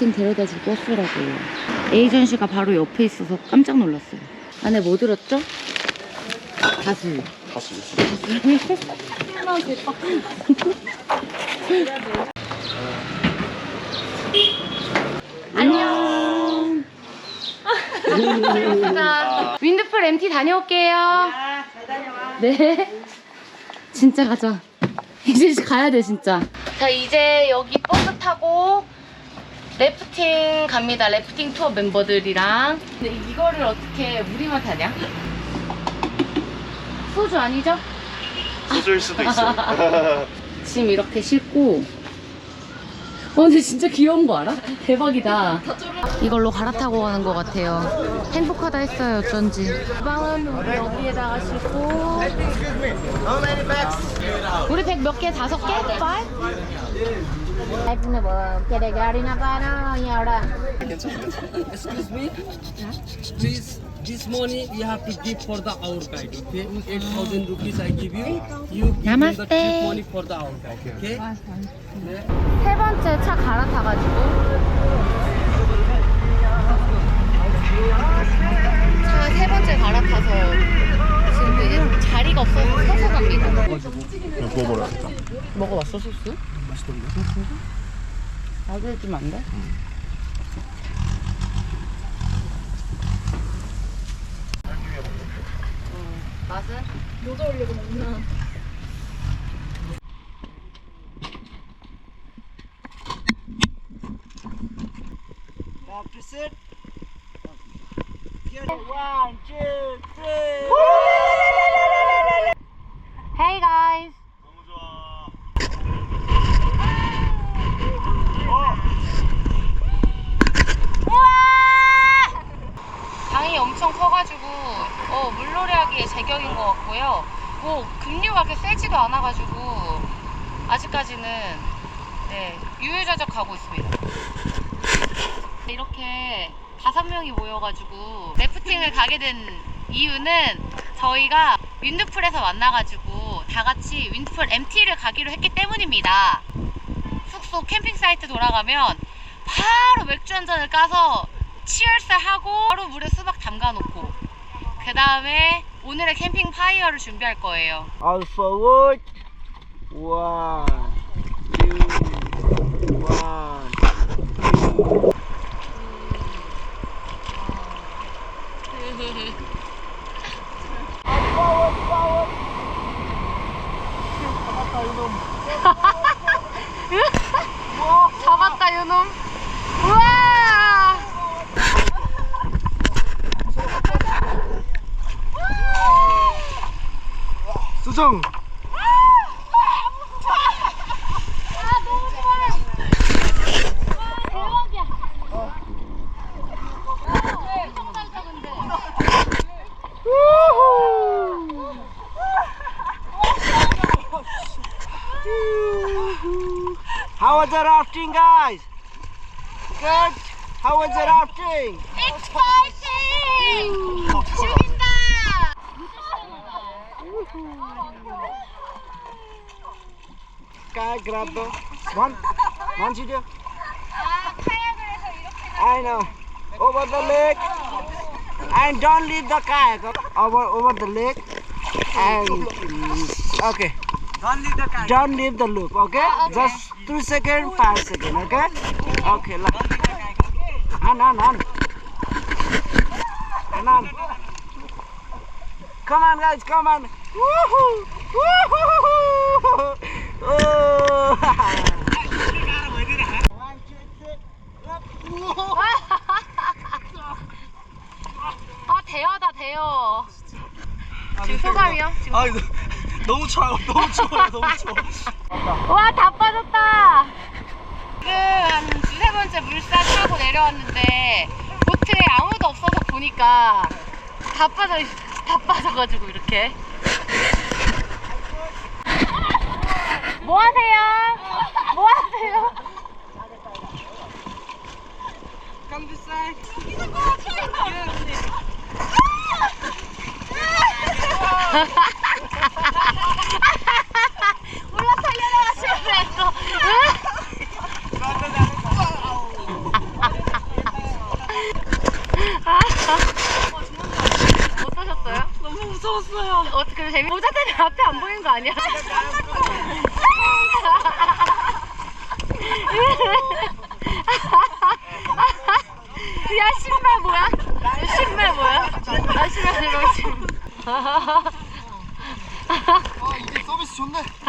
이 마을버스가 오늘 네, 래프팅 데려다 줄 버스라고요. 에이전시가 바로 옆에 있어서 깜짝 놀랐어요. 안에 뭐 들었죠? 가수. 가수. 안녕. 자, 윈드풀 MT 다녀올게요. 네. 진짜 가자. 이제 가야 돼, 진짜. 자, 이제 여기 버스 타고 래프팅 갑니다. 래프팅 투어 멤버들이랑. 근데 이거를 어떻게 우리만 타냐? 소주 아니죠? 소주일 수도 있어요. 짐 이렇게 싣고 어 근데 진짜 귀여운 거 알아? 대박이다 이걸로 갈아타고 가는 것 같아요 행복하다 했어요 어쩐지 가방은 우리 여기에다가 싣고 우리 백 몇 개? 다섯 개? 빨? Excuse me. Please, this money we have to give for the our guide. Okay, 8,000 rupees I give you. You give me the Namaste. tip money for the our guide. Okay. 세 번째 차 갈아타 가지고 차 세 번째 갈아타서 지금 이제 자리가 없어서 서서 갑니다 구워버려야겠다. 먹어봤어 소스? 맛있던데 나도 해주면 안 돼? 응. 맛은? Have to sit. One, two, three. Hey guys 너무 좋아. 방이 엄청 커가지고 어, 물놀이 하기에 제격인 것 같고요. 뭐 급류가 그렇게 세지도 않아가지고 아직까지는 네, 유유자적 가고 있습니다. 이렇게 다섯 명이 모여가지고 래프팅을 가게 된 이유는 저희가 윈드풀에서 만나가지고 다 같이 윈드풀 MT를 가기로 했기 때문입니다. 숙소 캠핑 사이트 돌아가면 바로 맥주 한 잔을 까서 치얼스 하고 바로 물에 수박 담가 놓고 그 다음에 오늘의 캠핑 파이어를 준비할 거예요. All forward. One, two, one. 잡았다 요놈. How was the rafting, guys? Good? How was the rafting? Exciting! guy, grab the one. One, video. I know. Over the lake And don't leave the kayak. Over over the lake And okay. Don't leave the kayak. Don't leave the loop, okay? Just three second, five second, okay? Okay, look. On, on, on. And on. Come on guys, come on. Woohoo! Woohoo! Oh. 대여다, 대여. 지금 소감이요? 지금 아, 너무 추워요. 너무 추워요. 너무 추워. 와, 다 빠졌다! 지금 한 두세 번째 물살 타고 내려왔는데, 보트에 아무도 없어서 보니까 다 빠져, 다 빠져가지고, 이렇게. 뭐 하세요? 뭐 하세요? Side. 올라타려나 왔어 어떠셨어요? 너무 무서웠어요. 어떻게 재미? 모자 때문에 앞에 안 보이는 거 아니야? 야 신발 뭐야? 신발 뭐야? 아 신발 신발 신발.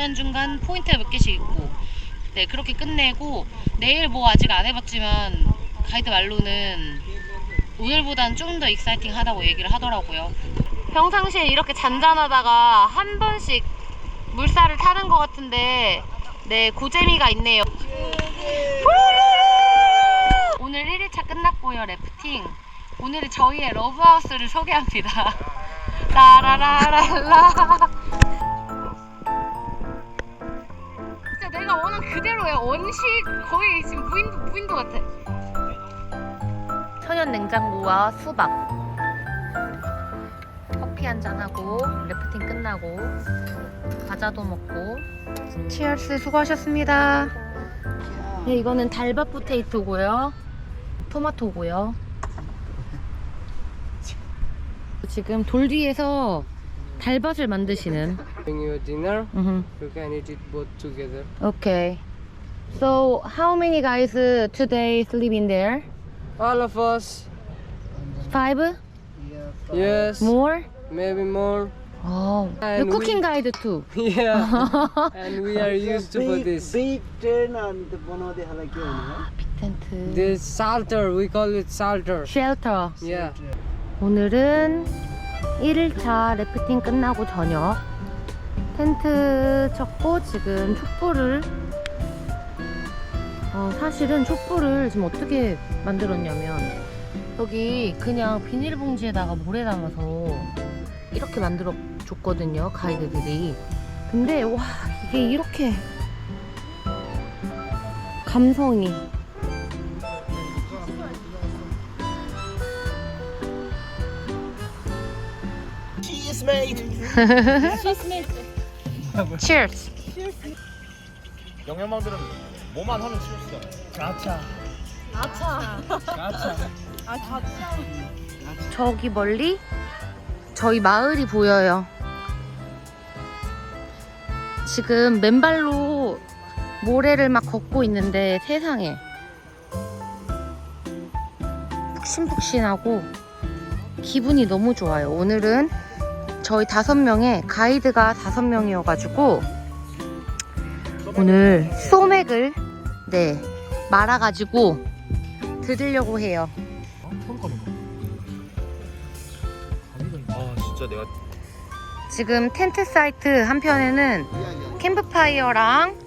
중간중간 포인트 몇 개씩 있고 네 그렇게 끝내고 내일 뭐 아직 안 해봤지만 가이드 말로는 오늘보단 좀 더 익사이팅 하다고 얘기를 하더라고요. 평상시에 이렇게 잔잔하다가 한 번씩 물살을 타는 것 같은데 네 고재미가 있네요. 오늘 1일차 끝났고요 래프팅. 오늘은 저희의 러브하우스를 소개합니다. 라라라라라 내가 원한 그대로야 원시 거의 지금 무인도 무인도 같아 천연 냉장고와 수박 커피 한잔 하고 래프팅 끝나고 과자도 먹고 치얼스 수고하셨습니다 네, 이거는 달밥 포테이토고요. 토마토고요. 지금 돌 뒤에서 달밭을 만드시는. having your dinner, mm-hmm. you can eat it both together. Okay. So how many guys uh, today sleep in there? All of us. Five? Yeah. Yes. More? Maybe more. Oh, and the cooking we, guide too. Yeah, and we are used to for this. Big tent and bono 아, 빅텐트. This shelter, we call it shelter. Shelter. Yeah. 오늘은 1일차 래프팅 끝나고 저녁 텐트 쳤고 지금 촛불을 어, 사실은 촛불을 지금 어떻게 만들었냐면 여기 그냥 비닐봉지에다가 모래 담아서 이렇게 만들어 줬거든요 가이드들이. 근데 와 이게 이렇게 감성이 Mate. Cheers 영양망들은 뭐만 하면 치우시잖아. 가차. 가차. 가차. 저기 멀리 저희 마을이 보여요. 지금 맨발로 모래를 막 걷고 있는데 세상에 푹신푹신하고 기분이 너무 좋아요. 오늘은 저희 다섯 명에 가이드가 다섯 명이어가지고 오늘 소맥을 네 말아가지고 드리려고 해요. 아 진짜 내가 지금 텐트 사이트 한편에는 캠프파이어랑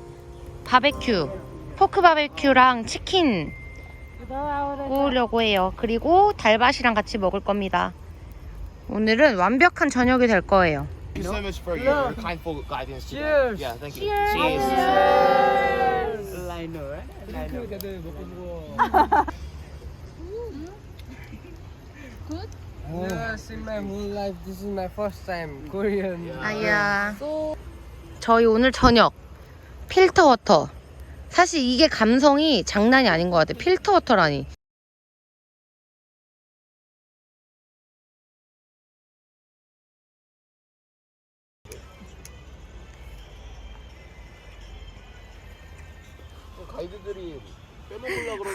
바베큐, 포크 바베큐랑 치킨 구우려고 해요. 그리고 달밭이랑 같이 먹을 겁니다. 오늘은 완벽한 저녁이 될 거예요. Thank you so much for your kindful guidance. today. Cheers. Yeah, thank you. Cheers. Lino, eh? Lino. Yes, in my whole life, this is my first time Korean. 아야. 저희 오늘 저녁 필터 워터. 사실 이게 감성이 장난이 아닌 것 같아. 필터 워터라니.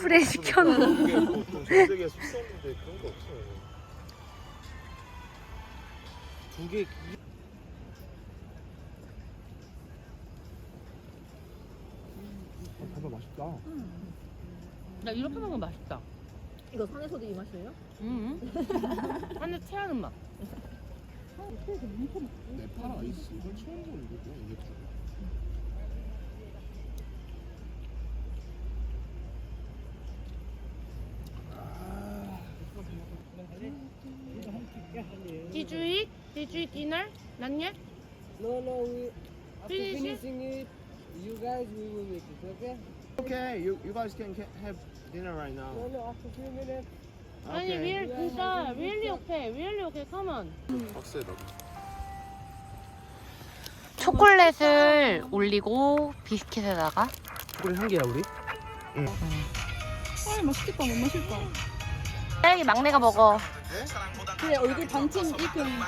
프레 시켜놓은 게 보통 전 세계 숙소인데 그런 거 없어요. 두개 아, 맛있다. 나 이렇게 먹으면 맛있다. 이거 산에서도 이 맛이에요? 음. 한대 체하는 맛. 네팔 아이스 이건 처음 보는 거고 이게 좀. Did you eat? Did you eat dinner? Not yet? No, no, we, after Finish it? finishing it, you guys, we will make it, okay? Okay, you you guys can ca- have dinner right now. No, no, after few minutes. 아니, real, 진짜, really okay, really okay, come on. 빡세다. 초콜릿을 올리고 비스킷에다가 초콜릿 한 개야 우리? 아 맛있겠다 못 마실까? 딸기 막내가 먹어. 그래 얼굴 반쯤 익은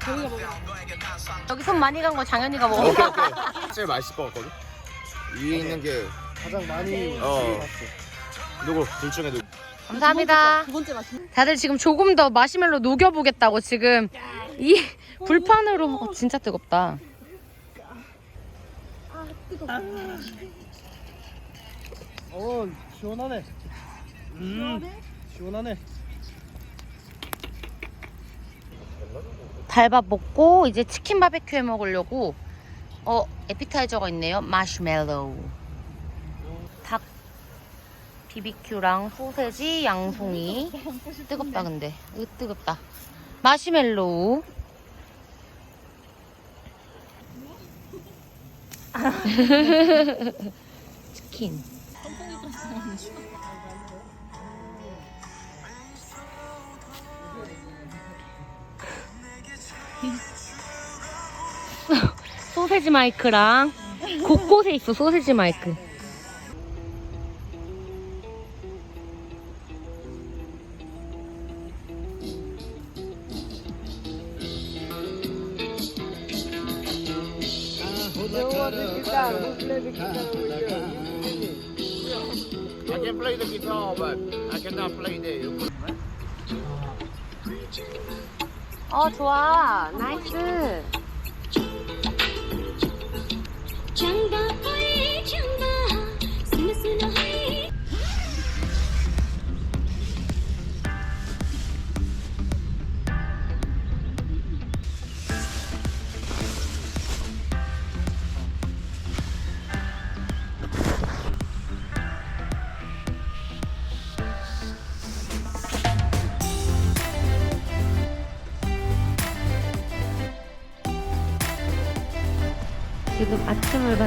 저희가 먹어 여기 손 많이 간 거 장현이가 먹어. 오케이 오케이. 제일 맛있을 것 같거든. 위에 있는 게 가장 많이 어. 누구 둘 중에 누구? 감사합니다. 두 번째 맛있는 다들 지금 조금 더 마시멜로 녹여보겠다고 지금 이 불판으로 어, 진짜 뜨겁다. 어 시원하네. 음 시원하네. 달밥 먹고 이제 치킨 바베큐 해 먹으려고 어 에피타이저가 있네요. 마시멜로우. 닭 BBQ랑 소세지 양송이. 뜨겁다 근데. 으 뜨겁다. 마시멜로우. 치킨 소세지 마이크랑 곳곳에 있어 소세지 마이크.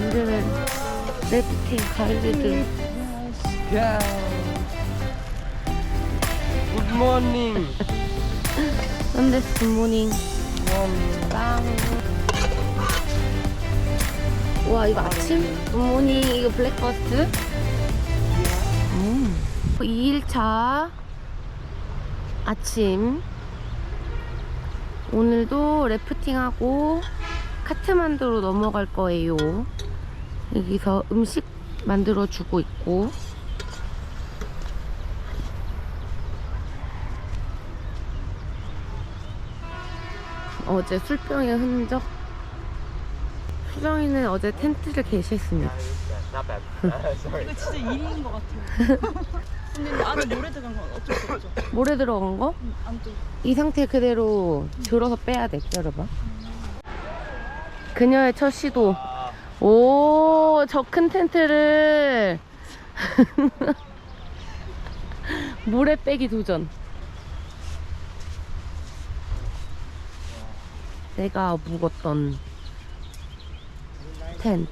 만드는 래프팅 가이드들. 굿모닝. Morning. 빵. 와 이거 아침? 굿모닝 이거 블랙버스트? 음. 2일차 아침 오늘도 래프팅하고 카트만두로 넘어갈 거예요 여기서 음식 만들어 주고 있고 어제 술병의 흔적 수정이는 어제 텐트를 개시했습니다 이거 진짜 일인 것 같아요 근데 안에 모래 들어간 건 어쩔 수 없죠 모래 들어간 거? 안쪽 이 상태 그대로 들어서 빼야 돼. 기다려봐. 그녀의 첫 시도. 오, 저 큰 텐트를. 모래 빼기 도전. 내가 묵었던 텐트.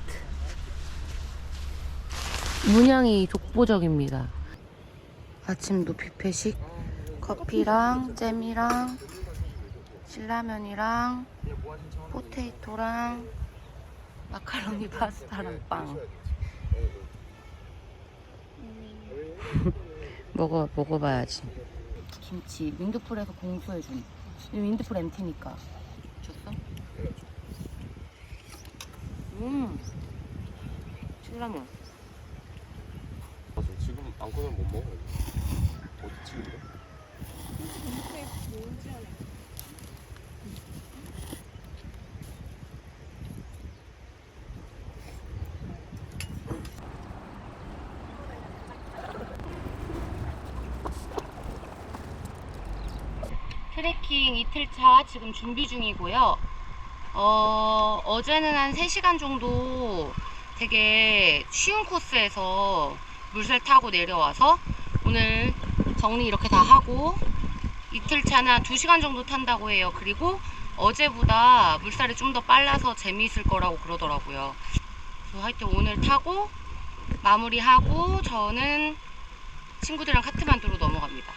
문양이 독보적입니다. 아침도 뷔페식 커피랑 잼이랑 신라면이랑 포테이토랑 마카로니 파스타랑 빵. 먹어 먹어봐야지. 김치 윈드풀에서 공수해준. 이 윈드풀 MT니까. 줬어? 음. 신라면. 아, 저 지금 안 꺼내면 못 먹어요. 어디 찍은데? 트레킹 이틀차 지금 준비 중이고요. 어, 어제는 한 3시간 정도 되게 쉬운 코스에서 물살 타고 내려와서 오늘 정리 이렇게 다 하고 이틀차는 한 2시간 정도 탄다고 해요. 그리고 어제보다 물살이 좀 더 빨라서 재미있을 거라고 그러더라고요. 하여튼 오늘 타고 마무리하고 저는 친구들이랑 카트만두로 넘어갑니다.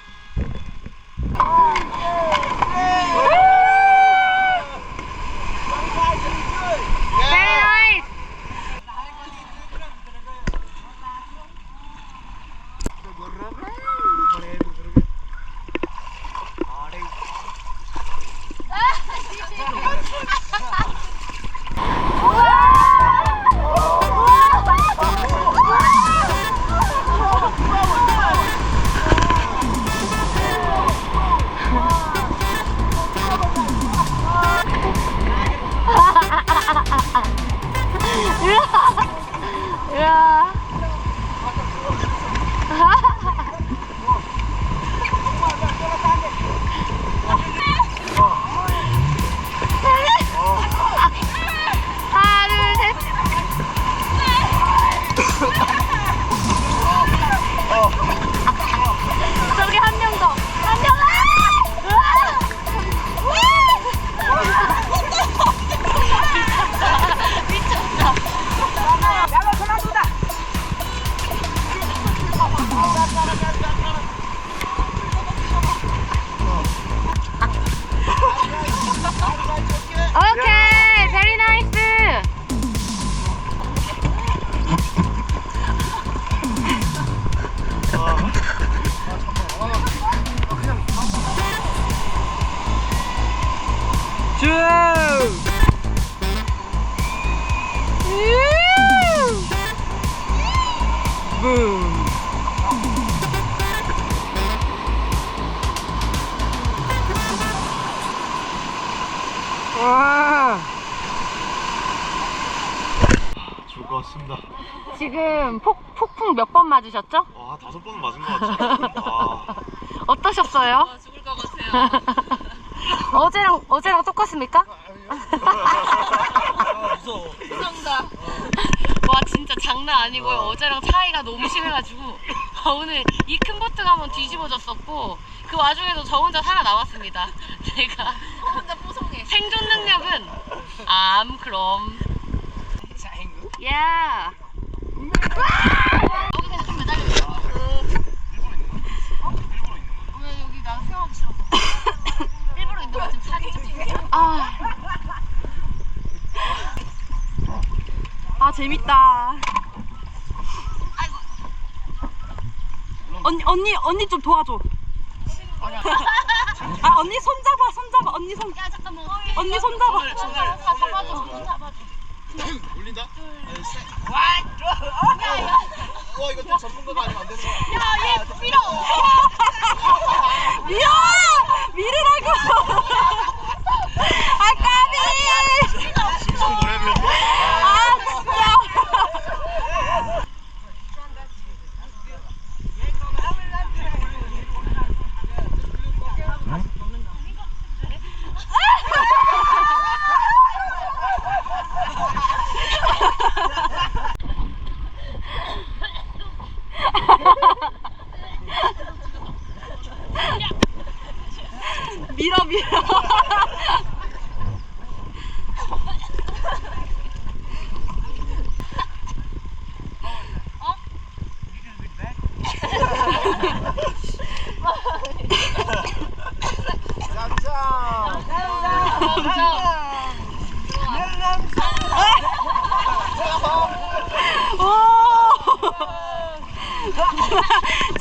지금 폭, 폭풍 몇 번 맞으셨죠? 아, 다섯 번은 맞은 것 같아요. 아, 어떠셨어요? 죽을 것 같아요. 어제랑 어제랑 똑같습니까? 무서워. 죄송합니다. 와 진짜 장난 아니고요. 어제랑 차이가 너무 심해가지고 오늘 이 큰 보트가 한번 뒤집어졌었고 그 와중에도 저 혼자 살아남았습니다. 제가 혼자 뽀송해. 생존 능력은 암 그럼. 야. 아. 아 재밌다. 언니 언니 언니 좀 도와줘. 아 언니 손 잡아 손 잡아 언니 손. 야 잠깐만. 언니 손 잡아. 손 잡아. 잡아줘. 손 잡아줘. 올린다? 와, 이거 또 전문가가 아니면 안 되는 거야. 야얘 밀어.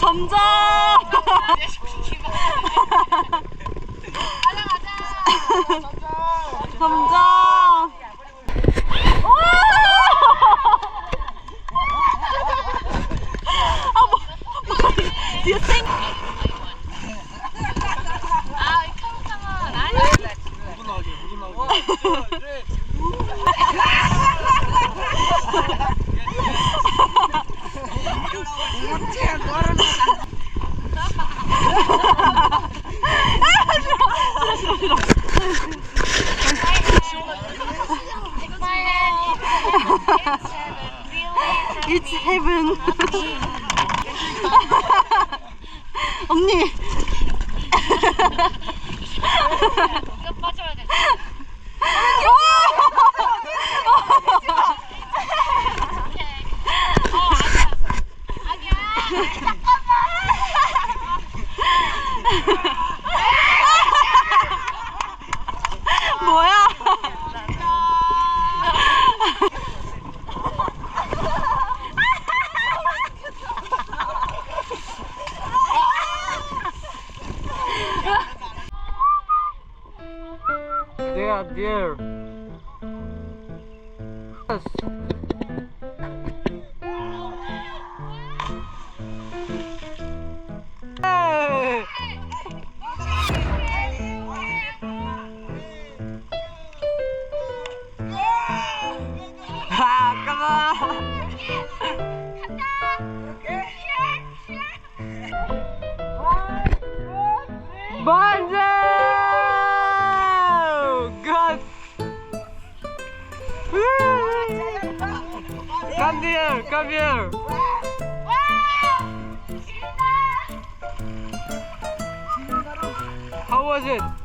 점점! 아, 네, 네, 네. 끝 빠져야 돼. 어, love you. How was it?